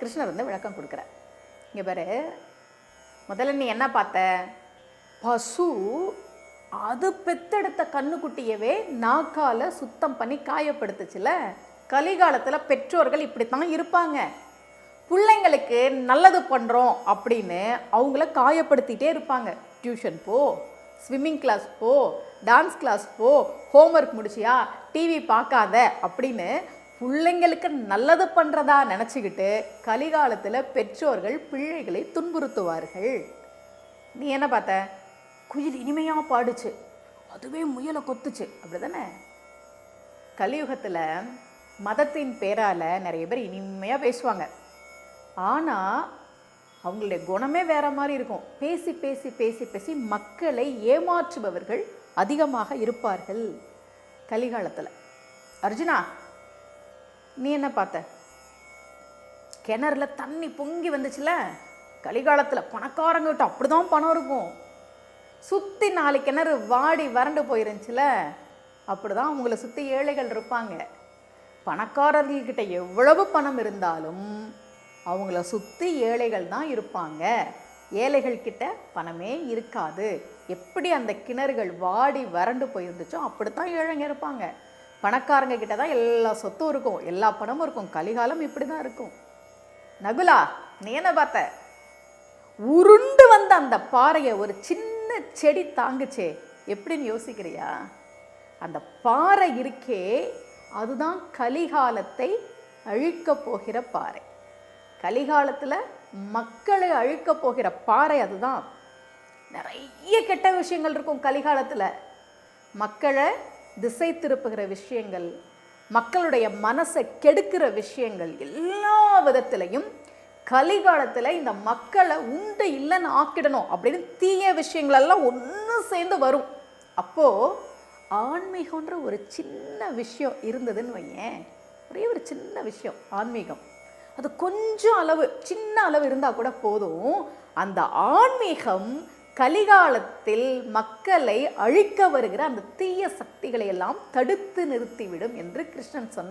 கிருஷ்ணர் வந்து விளக்கம் கொடுக்குறார். இங்கே பாரு முதல்ல நீ என்ன பார்த்த? பசு அது பெத்தெடுத்த கண்ணுக்குட்டியவே நாக்கால சுத்தம் பண்ணி காயப்படுத்துச்சுல? கலிகாலத்தில் பெற்றோர்கள் இப்படித்தான் இருப்பாங்க. பிள்ளைங்களுக்கு நல்லது பண்ணுறோம் அப்படின்னு அவங்கள காயப்படுத்திகிட்டே இருப்பாங்க. டியூஷன் போ ஸ்விம்மிங் கிளாஸ் போ டான்ஸ் கிளாஸ் போ ஹோம்ஒர்க் முடிச்சியா டிவி பார்க்காத அப்படின்னு பிள்ளைங்களுக்கு நல்லது பண்ணுறதா நினச்சிக்கிட்டு கலிகாலத்தில் பெற்றோர்கள் பிள்ளைகளை துன்புறுத்துவார்கள். நீ என்ன பார்த்த? குயில் இனிமையாக பாடுச்சு. அதுவே முயலை கொத்துச்சு. அப்படிதானே? கலியுகத்தில் மதத்தின் பேரால் நிறைய பேர் இனிமையாக பேசுவாங்க. ஆனால் அவங்களுடைய குணமே வேறு மாதிரி இருக்கும். பேசி பேசி பேசி பேசி மக்களை ஏமாற்றுபவர்கள் அதிகமாக இருப்பார்கள் கலிகாலத்தில். அர்ஜுனா நீ என்ன பார்த்த? கிணறுல தண்ணி பொங்கி வந்துச்சுல கலிகாலத்தில் பணக்காரங்கிட்ட அப்படிதான் பணம் இருக்கும். சுற்றி நாலு கிணறு வாடி வறண்டு போயிருந்துச்சுல அப்படிதான் அவங்கள சுற்றி ஏழைகள் இருப்பாங்க. பணக்காரர்கள்கிட்ட எவ்வளவு பணம் இருந்தாலும் அவங்கள சுற்றி ஏழைகள் தான் இருப்பாங்க. ஏழைகள் கிட்ட பணமே இருக்காது. எப்படி அந்த கிணறுகள் வாடி வறண்டு போயிருந்துச்சோ அப்படித்தான் ஏழைங்க இருப்பாங்க. பணக்காரங்க கிட்ட தான் எல்லா சொத்தும் இருக்கும் எல்லா பணமும் இருக்கும். கலிகாலம் இப்படி தான் இருக்கும். நகுலா நீ என்ன பார்த்த? உருண்டு வந்த அந்த பாறையை ஒரு சின்ன செடி தாங்குச்சே. எப்படின்னு யோசிக்கிறியா? அந்த பாறை இருக்கே அதுதான் கலிகாலத்தை அழிக்க போகிற பாறை. கலிகாலத்தில் மக்களை அழிக்க போகிற பாறை அதுதான். நிறைய கெட்ட விஷயங்கள் இருக்கும் கலிகாலத்தில். மக்களை திசை திருப்புகிற விஷயங்கள் மக்களுடைய மனசை கெடுக்கிற விஷயங்கள் எல்லா விதத்திலையும் கலிகாலத்தில் இந்த மக்களை உண்டு இல்லைன்னு ஆக்கிடணும் அப்படின்னு தீய விஷயங்களெல்லாம் ஒன்று சேர்ந்து வரும். அப்போது ஆன்மீகன்ற ஒரு சின்ன விஷயம் இருந்ததுன்னு வையேன். ஒரே ஒரு சின்ன விஷயம் ஆன்மீகம். அது கொஞ்சம் அளவு சின்ன அளவு இருந்தால் கூட போதும். அந்த ஆன்மீகம் கலிகாலத்தில் மக்களை அழிக்க வருகிற அந்த தீய சக்திகளை எல்லாம் தடுத்து நிறுத்திவிடும் என்று கிருஷ்ணன் சொன்னார்